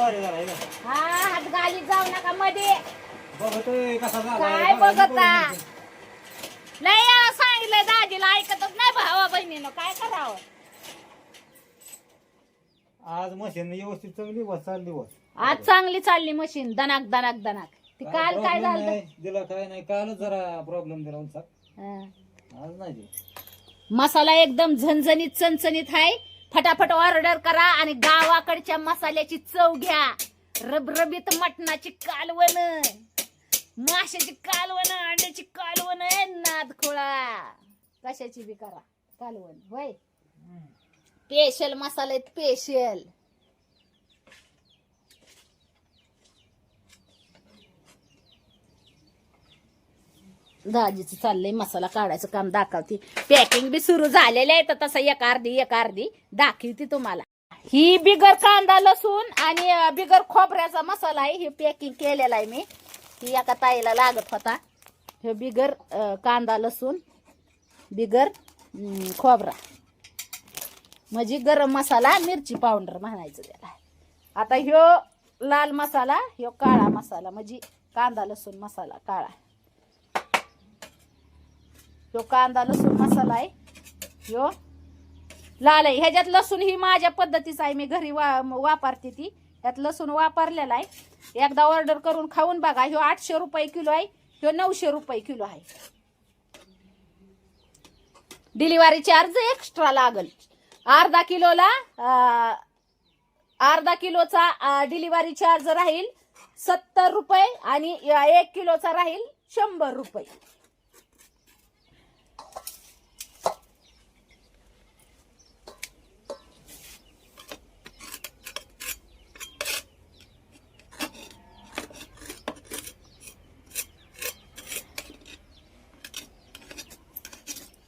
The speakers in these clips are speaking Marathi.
भारी झाला, हे हात जाऊ नका मध्ये. बघतोय कसा झाला काय बघता? लय वेळा सांगितलंय दाजीला ऐकतच नाही भावा बहिणीनं. काय करावं? आज मशीन व्यवस्थित चांगली बस चालली बस. आज चांगली चालली मशीन दनाक दनाक दनाक ती काल काय problem झालं? नाही, दिला काय नाही कालच जरा प्रॉब्लेम दिला हा. आज नाही दिला. मसाला एकदम झणझणीत चणचणीत आहे फटाफट ऑर्डर करा आणि गावाकडच्या मसाल्याची चव घ्या. रबरबीत मटणाची कालवण. माशाची कालवण अंड्याची कालवण आहे नाद खोळा कशाची बी करा. कालवण होय? स्पेशल मसाले स्पेशल दाजीचं चाललंय मसाला काढायचं काम दाखवते. पॅकिंग बी सुरू झालेलं आहे तर तसं एक अर्धी एक अर्धी दाखवते तुम्हाला. ही बिगर कांदा लसूण आणि बिगर खोबऱ्याचा मसाला आहे हे पॅकिंग केलेला आहे मी. ही एका ताईला लागत होता. हे बिगर कांदा लसूण बिगर खोबरा. म्हणजे गरम मसाला मिरची पावडर म्हणायचं त्याला. आता ह्यो लाल मसाला ह्यो काळा मसाला म्हणजे कांदा लसूण मसाला काळा. ह्यो कांदा लसूण मसाला आहे. यो. लाल आहे ह्याच्यात लसूण ही माझ्या पद्धतीचा आहे. मी घरी वा वापरते ती. त्यात लसूण वापरलेला आहे. एकदा ऑर्डर करून खाऊन बघा. ह्यो आठशे रुपये किलो आहे. ह्यो नऊशे रुपये किलो आहे. डिलिव्हरी चार्ज एक्स्ट्रा लागल. अर्धा किलोला अर्धा किलोचा डिलिव्हरी चार्ज राहील सत्तर रुपये आणि एक किलोचा राहील शंभर रुपये.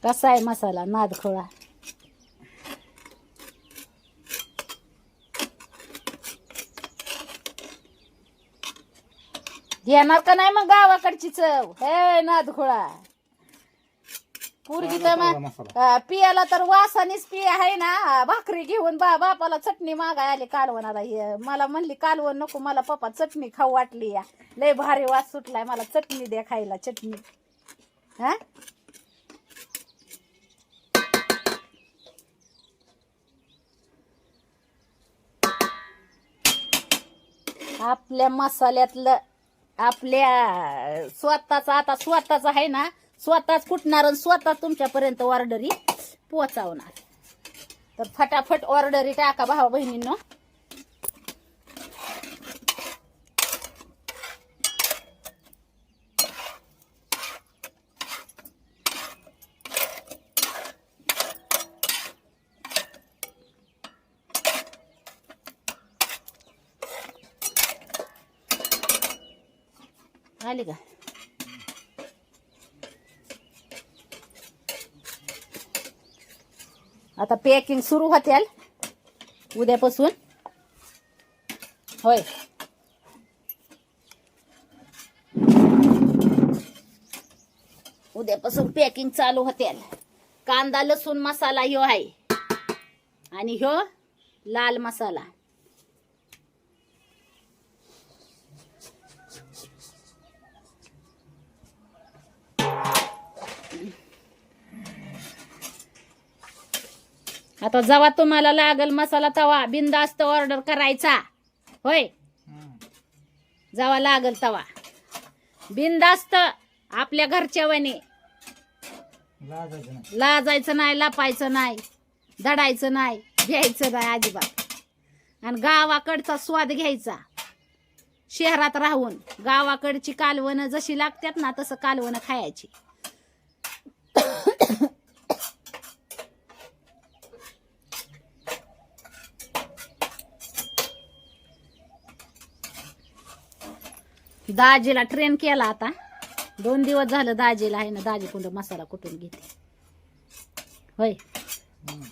कसा आहे मसाला नादखोळा घेणार का नाही मग गावाकडची चव? हे नादखोळा पूर्वी तर मग अं, पियाला तर वासानीच पिय आहे ना. अं, भाकरी घेऊन बा बापाला चटणी मागाय आली कालवणाला हे मला म्हणली कालवण नको मला पप्पा चटणी खाऊ वाटली या. लय भारी वास सुटलाय मला चटणी द्या खायला चटणी. हा? आपल्या मसाल्यातलं आपल्या स्वतःच आता स्वतःच आहे ना स्वतःच कुटणार आणि स्वतः तुमच्यापर्यंत ऑर्डरी पोचावणार तर फटाफट ऑर्डरी टाका भावा बहिणींनो. आली का? आता पॅकिंग सुरू होत्याल. उद्यापासून. होय. उद्यापासून पॅकिंग चालू होत्याल. कांदा लसूण मसाला ह्यो आहे. आणि ह्यो लाल मसाला. आता जेव्हा तुम्हाला लागल मसाला तवा बिंदास्त ऑर्डर करायचा. होय. जेव्हा लागल तवा बिंदास्त आपल्या घरच्या वने लाजायचं नाही. लाजायचं नाही लापायचं नाही दडायचं नाही घ्यायचं नाही अजिबात. आणि गावाकडचा स्वाद घ्यायचा. शहरात राहून गावाकडची कालवणं जशी लागतात ना तसं कालवणं खायची. दाजीला ट्रेन केला आता. दोन दिवस झालं दाजीला आहे ना दाजी कुंड मसाला कुठून घेते. होय. हम्म.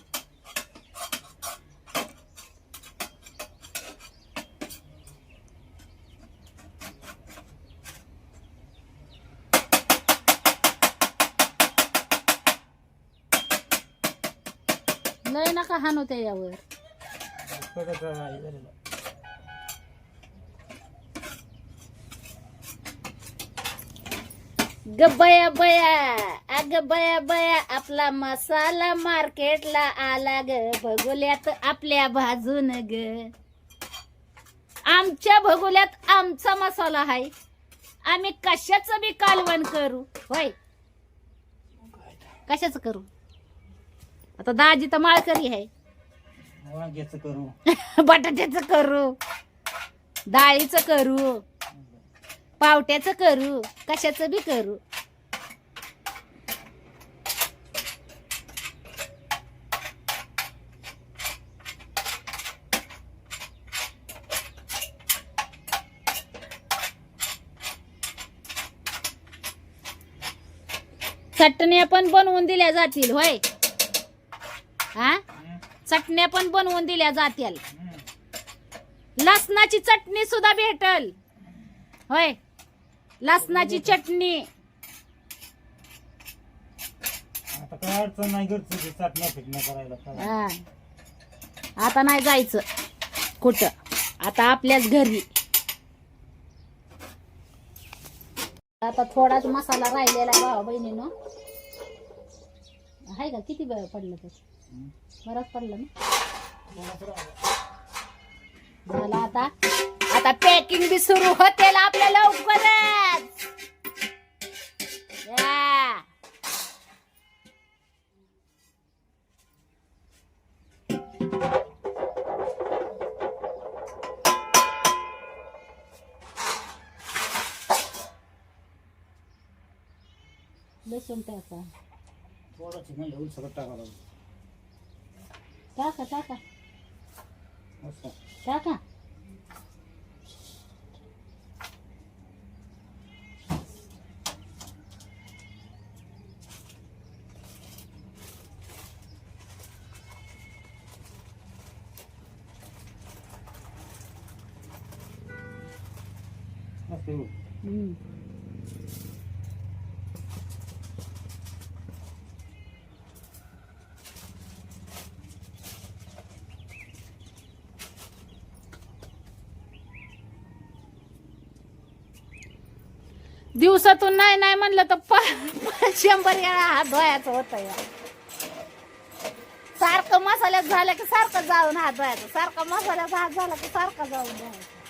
लय नका हाणू त्याच्यावर. बघत राहा, हे झालेलं. ग बया बया अग बया बया आपला मसाला मार्केटला आला ग. भगोल्यात आपल्या भाजून ग. आमच्या भगोल्यात आमचा मसाला आहे आम्ही कशाचं बी कालवण करू? होय. कशाचं करू? आता दाजी तर माळकरी आहे वांग्याचं करू. बटाट्याचं करू. डाळीचं करू. पावट्याचं करू कशाचं बी करू. चटण्या पण बनवून दिल्या जातील होय. हा? चटण्या पण बनवून दिल्या जातील. लसणाची चटणी सुद्धा भेटल. होय. लसणाची चटणी. आता काय अडचण नाही घरची चाटण्या फिटण्या करायला काय. हा. आता नाही जायचं. कुठं? आता आपल्याच घरी. आता थोडाच मसाला राहिलेला आहे भावा बहिणीनं. आहे का? किती पडलं हम्म. बरंच पडलं ना? झालं आता. आता पॅकिंग बी सुरू होते आपल्या लवकरच या. लसूण टाका टाकावं लागलं. टाका टाका. टाका Hmm. दिवसातून नाही नाही म्हणलं तर शंभर वेळा हात धुवायचं होत या. सारखं मसाल्यात झालं की सारखं जाऊन हात धुवायचं. सारखं मसाल्यात हात झाला की सारखं जाऊन धुवायचं.